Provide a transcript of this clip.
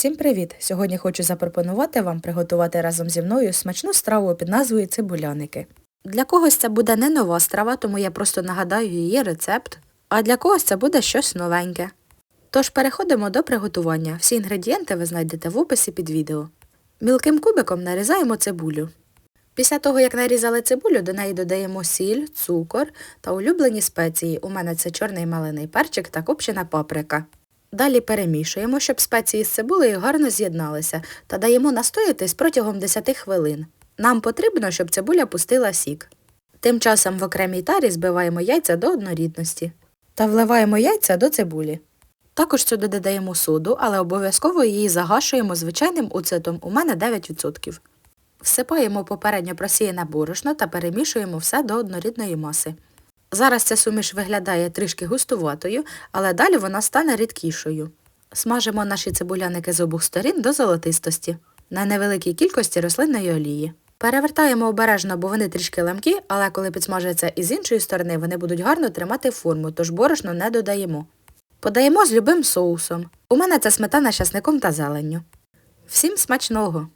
Всім привіт! Сьогодні хочу запропонувати вам приготувати разом зі мною смачну страву під назвою цибуляники. Для когось це буде не нова страва, тому я просто нагадаю її рецепт, а для когось це буде щось новеньке. Тож переходимо до приготування. Всі інгредієнти ви знайдете в описі під відео. Мілким кубиком нарізаємо цибулю. Після того, як нарізали цибулю, до неї додаємо сіль, цукор та улюблені спеції. У мене це чорний малиний перчик та копчена паприка. Далі перемішуємо, щоб спеції з цибулею гарно з'єдналися, та даємо настоятись протягом 10 хвилин. Нам потрібно, щоб цибуля пустила сік. Тим часом в окремій тарі збиваємо яйця до однорідності та вливаємо яйця до цибулі. Також сюди додаємо соду, але обов'язково її загашуємо звичайним уцитом, у мене 9%. Всипаємо попередньо просіяне борошно та перемішуємо все до однорідної маси. Зараз ця суміш виглядає трішки густуватою, але далі вона стане рідкішою. Смажимо наші цибуляники з обох сторін до золотистості на невеликій кількості рослинної олії. Перевертаємо обережно, бо вони трішки ламкі, але коли підсмажаться із іншої сторони, вони будуть гарно тримати форму, тож борошно не додаємо. Подаємо з любим соусом. У мене це сметана з часником та зеленню. Всім смачного!